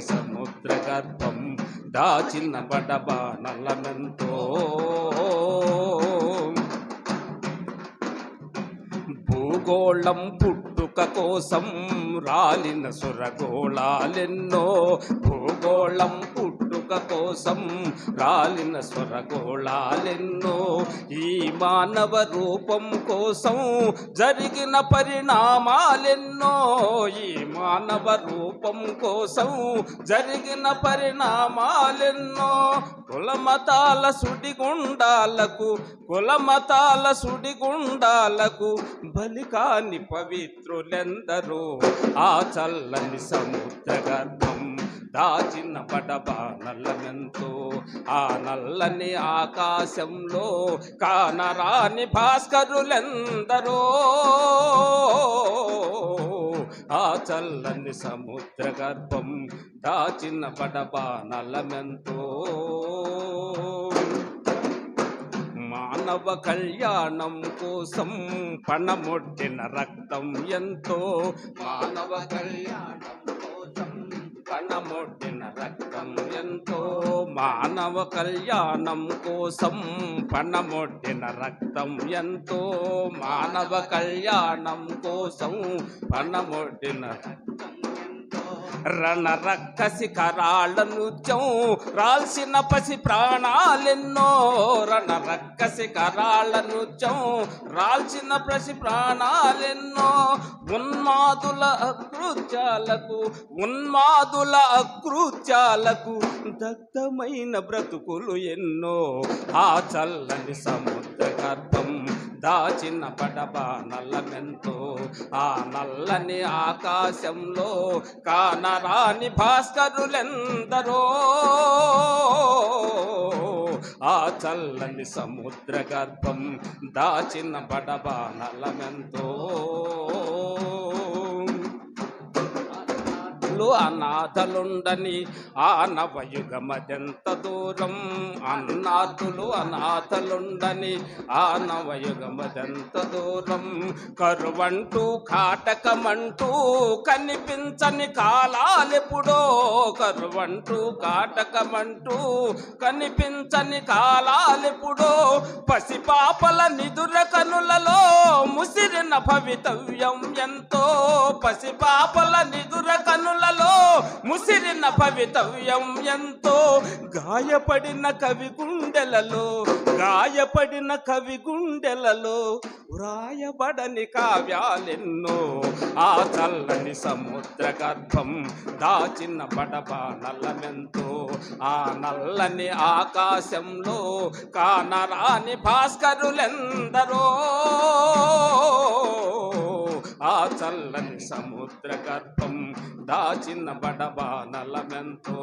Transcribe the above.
చల్లని సముద్ర గర్భం దాచిన బడబానలమెంతో భూగోళం పుట్టుక కోసం రాలిన సురగోళాలెన్నో భూగోళం పుట్టుక కోసం రాలిన స్వరగోళాలెన్నో ఈ మానవ రూపం కోసం జరిగిన పరిణామాలెన్నో ఈ మానవ రూపం కోసం జరిగిన పరిణామాలెన్నో కులమతాల సుడిగుండాలకు కులమతాల సుడిగుండాలకు బలికాని పవిత్రులెందరూ ఆ చల్లని సముద్ర గర్భం దాచిన పడబ నల్లమెంతో ఆ నల్లని ఆకాశంలో కానరాని భాస్కరులెందరో. ఆ చల్లని సముద్ర గర్భం దాచిన పడబా నల్లమెంతో. మానవ కళ్యాణం కోసం పణమొట్టిన రక్తం ఎంతో. మానవ కళ్యాణం పణమొట్టిన రక్తం ఎంతో మానవ కళ్యాణం కోసం పణమొట్టిన రక్తం ఎంతో మానవ కళ్యాణం కోసం పణమొట్టిన రక్తం ఎంతో. రణ రక్కసి కరాళ్ళ నృత్యం రాల్సిన పసి ప్రాణాలెన్నో రణ రక్కసి కరాళ్ళ నృత్యం రాల్సిన పసి ప్రాణాలెన్నో ఉన్మాదుల అకృత్యాలకు ఉన్మాదుల అకృత్యాలకు దగ్ధమైన బ్రతుకులు ఎన్నో. ఆ చల్లని సముద్ర గర్భం దాచిన పడబ నల్లమెంతో ఆ నల్లని ఆకాశంలో కానరాని భాస్కరులెందరో. ఆ చల్లని సముద్ర గర్భం దాచిన పడబ నల్లమెంతో అనాథలుండని ఆ నవయుగమదెంత దూరం? అన్నాథులు అనాథలుండని ఆ నవయుగమదెంత దూరం? కరువంటూ కాటకమంటూ కనిపించని కాలాలెప్పుడో? కరువంటూ కాటకమంటూ కనిపించని కాలాలెప్పుడో? పసిపాపల నిదుర కనులలో ముసిరిన భవితవ్యం ఎంతో? పసిపాపల నిదుర కనులలో భవితవ్యం ఎంతో గాయపడిన కవి గుండెలలో గాయపడిన కవి గుండెలలో వ్రాయబడని కావ్యాలెన్నో ఆ చల్లని సముద్ర గర్భం దాచిన పడబా నల్లమెంతో ఆ నల్లని ఆకాశంలో కానరాని భాస్కరులెందరో. చల్లని సముద్ర గర్భం దాచిన బడబానలమెంతో